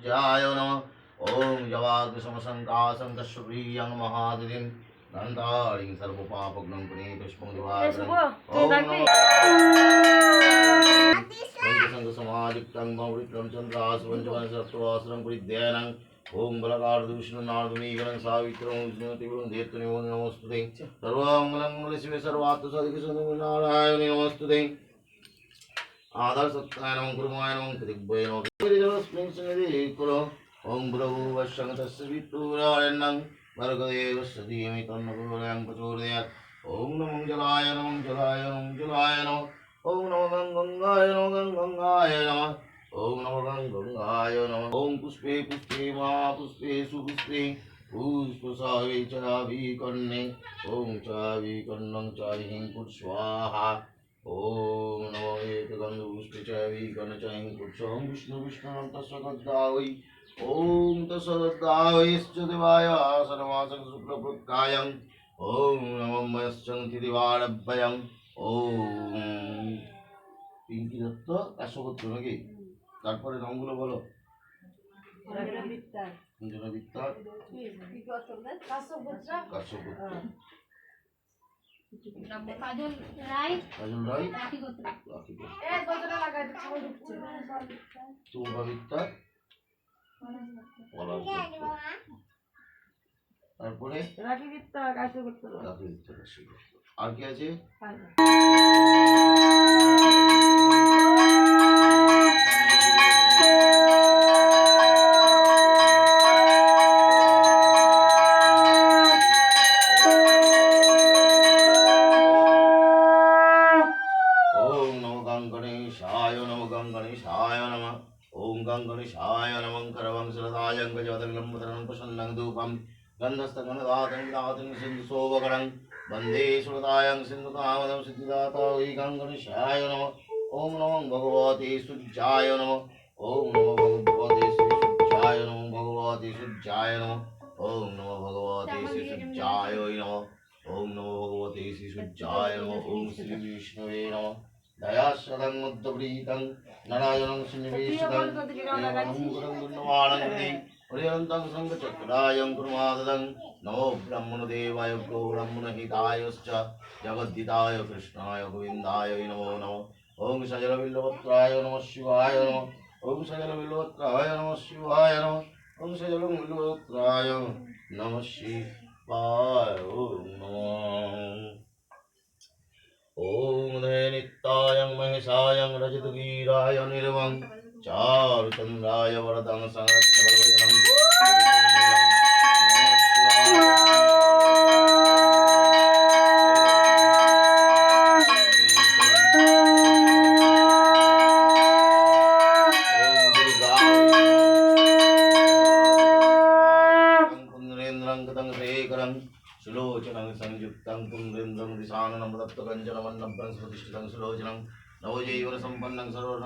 सद्गुरुपूज्याय नम। ओं जवाग्समशङ्काशङ्कश्रीयं महादिदिं दन्ताडिं सर्वपापग्नं पुणे पुष्पं समायुक्तं मौलिकं चन्द्रासुवञ्चवनसत्त्वासुरं परिध्ययनं ओम बलकार्द विष्णु नारदुनीगण सावित्रम विष्णु त्रिगुण धीर्तने ओम नमस्ते सर्वांगलं मूल शिव सर्वात्म सदिक सुनु नारायण नमस्ते आदर सत्ताय नमः गुरुमाय गिरिजलस्मिन् सन्निधि कुलो ॐ भ्रभु वश्यं तस्य वित्तुरायणं भर्गदेवस्य धीमहि तन्नो गुरुरयं प्रचोदयात् ॐ नमो जलाय नमो जलाय नमो जलाय नमः ॐ नमो गङ्गाय नमो गङ्गाय नमः ॐ नमो गङ्गाय नमः ॐ पुष्पे पुष्पे मा पुष्पे सुपुष्पे पुष्पसावे चाभिकर्णे ॐ चाभिकर्णं चाहिं कुट स्वाहा ॐ नमो एकगन्धपुष्पचावीकर्णचयं कुक्षं विष्णु विष्णुं तस्य गद्दावै ॐ तस्सद्दावैश्च देवाय सर्वासं शुक्लपुत्कायं ॐ नमो मयश्चन्ति दिवारभ्ययं ॐ পিঙ্কি দত্ত কাশ্যপত্র নাকি তারপরে নামগুলো বলো অঞ্জনা বিত্তার কাশ্যপত্র কাজল রায় কাজল রায় রাখি গোত্র। রাখি তুম্বা বিত্তার পলাশ দত্ত। তারপরে রাখি কাছে আর কি আছে? ওম গঙ্গণেশায় নমঃ করবং সরদায়ং গজবদঙ্গম মুদ্রং প্রসন্নং ধূপম গন্ধস্তগণদাতং দাতং সিন্ধু সোবকরং বন্দে সুরদায়ং সিন্ধু কামদం সিদ্ধিদাতা ওই গঙ্গণেশায় নম ওম নমঃ ভগবতে সূর্যায় নম ওম নমঃ ভগবতে সূর্যায় নম ভগবতে সূর্যায় নম ওম নমঃ ভগবতে সূর্যায় নম ওম নমো ভগবতে শ্রী दयाश्रदं मुद्दप्रीतं नारायणं श्रीनिवेशितं हरियन्तं सङ्गचक्रायं कुर्माददं नमो ब्रह्मणदेवाय गो ब्रह्मणहितायश्च जगद्धिताय कृष्णाय गोविन्दाय नमो नमो ॐ सजलबिल्लवत्राय नमः शिवाय नमः ॐ सजलबिल्लवत्राय नमः शिवाय नमः ॐ सजलबिल्लवत्राय नमः शिवाय नमः ॐ नित्यायं महेशायं रजतवीराय निर्वं चारुचन्द्राय वरदं सहस्रवदनं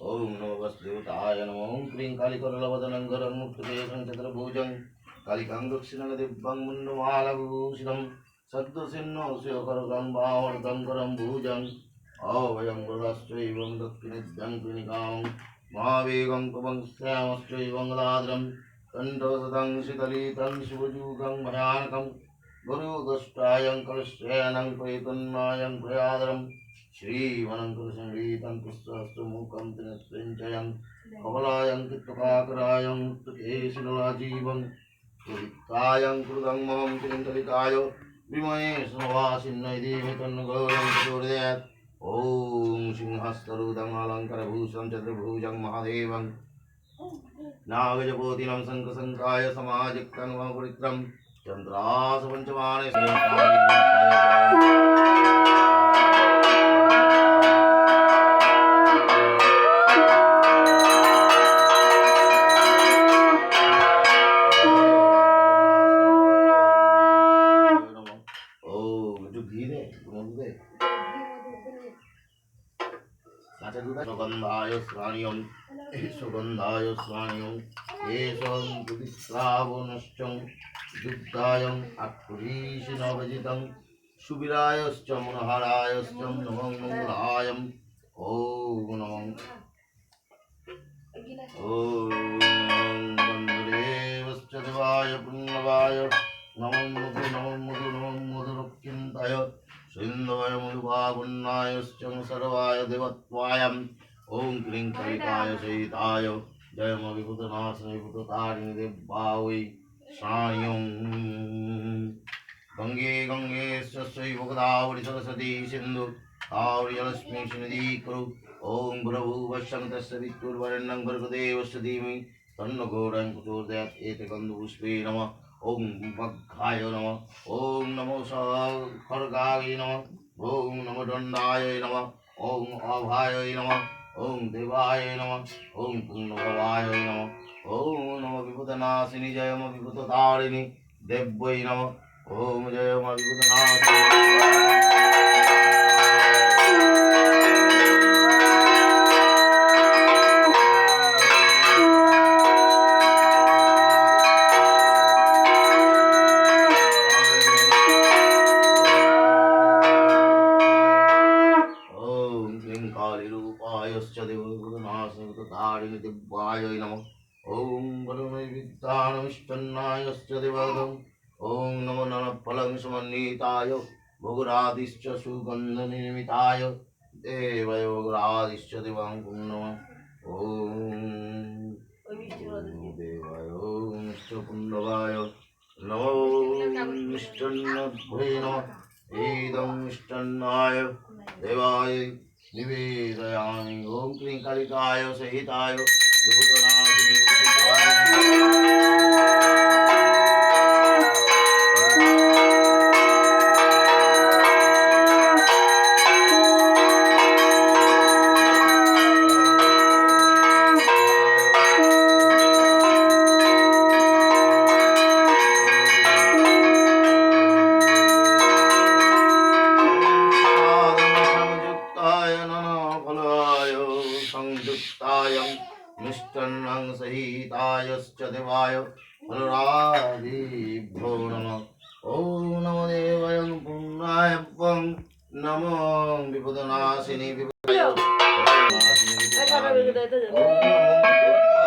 ఓం నమస్కృతాయ నమం క్రీం కాళికరులవదనం గరం ముక్తదేశం చతుర్భుజం కాళికాం దక్షిణ దివ్యం ముండుమాలభూషితం సద్దుసిన్నో శివకరుకం భావర్ధం కరం భూజం అవయం గురశ్చైవం దక్షిణిద్యం క్లినికాం మహావేగం కుమం శ్యామశ్చైవం లాద్రం కంఠోసదం శితలీతం శివజూకం భయానకం గురుదుష్టాయం కలుష్యేనం ప్రేతున్మాయం श्रीवनङ्कृसङ्गीतं पुष्पस्तु मूकं तिनस्पृञ्चयं कमलायं कृत्पकाकरायं केशिलजीवं कृतायं कृतं मम चिन्तलिताय विमये समवासिन्न इति तन्नुगौरं चतुर्दयात् ॐ सिंहस्तरुदमलङ्करभूषं चतुर्भुजं महादेवं। नागजपोतिनं शङ्खशङ्काय समायुक्तं मम चन्द्रासपञ्चमाने স্নানিয়ম সুগন্ধায় স্নানিয়ম এষং দুদিশ্রাবণশ্চং দুগ্ধায়ং আক্ষুরীষি নবজিতং সুবিরায়শ্চ মনোহরায়শ্চ নমঃ মঙ্গলায়ম ও নমঃ ॐ वन्ददेवश्च देवाय पुण्यवाय नमो मधु नमो मधु नमो मधुरक्षिन्ताय सिन्धवाय मधुभागुन्नायश्च सर्वाय देवत्वाय ওং ক্রিং কলিতায় সহিতায় জয় মবিভূত নাশনীভূত তারিণী দেব্বাওই সায়ং গঙ্গে গঙ্গে সৈব গোদাবরী সরস্বতী সিন্ধু কাউরি জলস্মী সুনিধি কুরু ওং প্রভু বশ্যং তস্য বিকুর্বরেণ্যং ভর্গদেবস্য ধীমি তন্ন গৌরাং কুচোদয়াৎ এতে গন্ধপুষ্পে নমঃ ওং বগ্ধায় নমঃ ওং নমো খর্গায় নমঃ ওং নমো দণ্ডায় নমঃ ওং অভায় নমঃ ওম দেবায় নম, ওম কুণ্ডভায় নম, ওম নম বিভূতনাশিনী, জয় মা বিভূত তারিণী দেব্যই নম, ওম জয় মা বিভূতনাশিনী। রাদিশ্চ সুগন্ধ নির্মিতায় দেবায় রাদিশ্চ দেবাং পুণ্যম ওম দেবায় নিশ্চ পুণ্যবায় নমো মিষ্টন্নভ্যে নম এইদং মিষ্টন্নায় দেবায় নিবেদয়ামি ওম ক্লিঙ্কালিকায় সহিতায় বিভূতনাথ 哎天就这样。哎，这。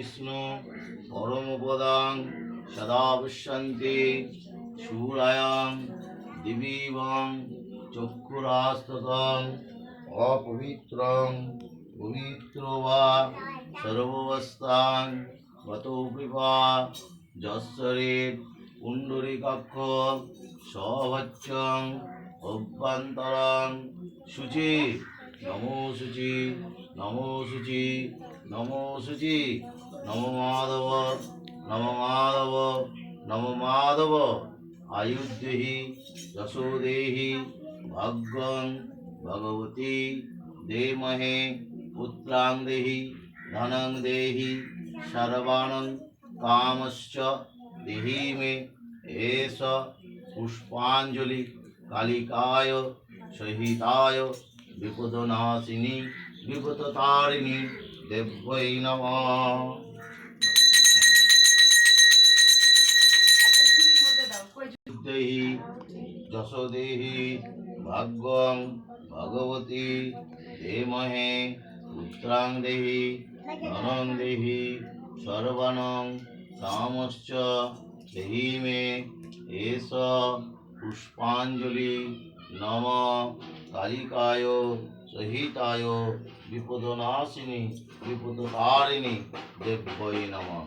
বিষ্ণু পরমপদাং সদা পুষ্যন্তি শূরায়াং দিবীবং চক্ষুরাস্ততং অপবিত্রং পবিত্র বা সর্বস্থান গত কৃপা যশ্বরীর পুণ্ডরীকাক্ষ সভচ্চং অভ্যন্তরং শুচি নমো শুচি নমো শুচি নমো শুচি নম মাধব নম মাধব নম মাধব আয়ুদ্ধি যশোদেহি ভাগ্যং ভগবতী দেমহে পুত্রাং দেহি ধনং দেহি সর্বাণং কামশ্চ দেহি মে এষ পুষ্পাঞ্জলি কালিকায় সহিতায় বিপদনাশিনী বিপদতারিণী দেব্যৈ নমঃ দেহি যশোদেহি ভাগ্যং ভগবতী ধীমহে পুত্রাং দেহি ধনং দেহি সর্বাণং কামশ্চ দেহি মে এষ পুষ্পাঞ্জলি নম কালিকায় সহিতায় বিপদনাশিনী বিপদতারিণী দেব্যৈ নমঃ।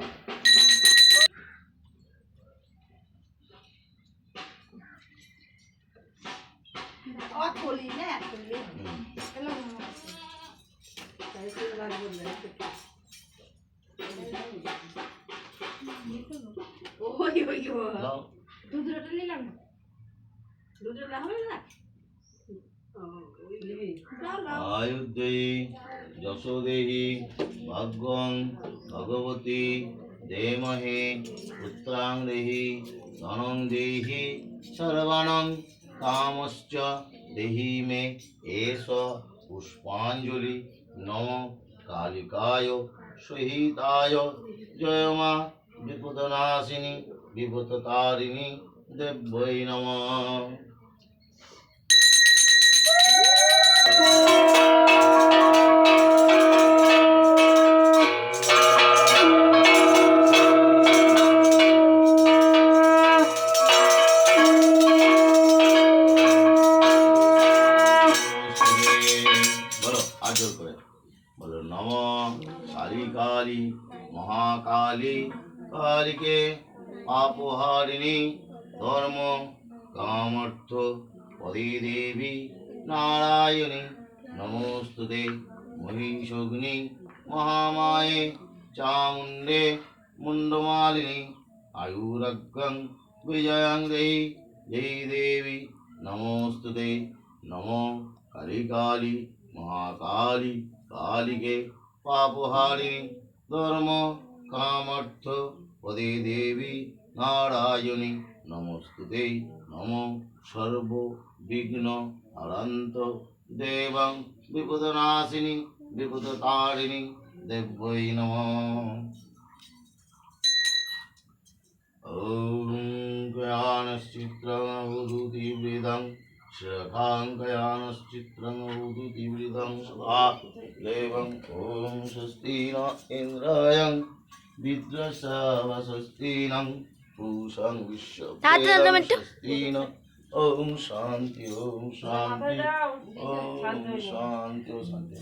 দাও। দুধটা নিলাম না? আয়ুদ্ধেয়ী যশোদেহি ভাগ্যং ভগবতী দেমহে পুত্রাং দেহি ধনং দেহি সর্বাণং কামশ্চ দেহি মে এষ পুষ্পাঞ্জলি নম কালিকায় সহিতায় জয় মা বিপদনাশিনী বিপদতারিণী দেব্যৈ নমঃ বলো আজর করে বলো নম কালী কালী মহাকালী কালীকে পাপহারিণী ধর্ম কামর্থ পদে দেবী নারায়ণী। নমস্তুতে মহিষগ্নি, মহামায়ে, চামুণ্ডে মুন্ডমালিনী আয়ুরগ্গং বিজয়ং দেহি দেহি দেবী। নমস্তুতে নমো কালী কালী, মহাকালী কালীকে পাপহারিণী, ধর্ম কামর্থ পদে দেবী নারায়ণী। নমস্তুতে নম সর্ব বিঘ্ন হরন্ত দেবং বিপদনাশিনী বিপদতারিণী দেব্যৈ নমঃ ॐ ज्ञानश्चित्रमवधूतिवृदं शखाङ्कयानश्चित्रमवधूतिवृदं सदा देवम् ॐ स्वस्ति न इन्द्रायं विद्रसवस्वस्ति नः पूषं विश्ववेदं स्वस्ति न ওম শান্তি ওম শান্তি ওম শান্তি ও শান্তি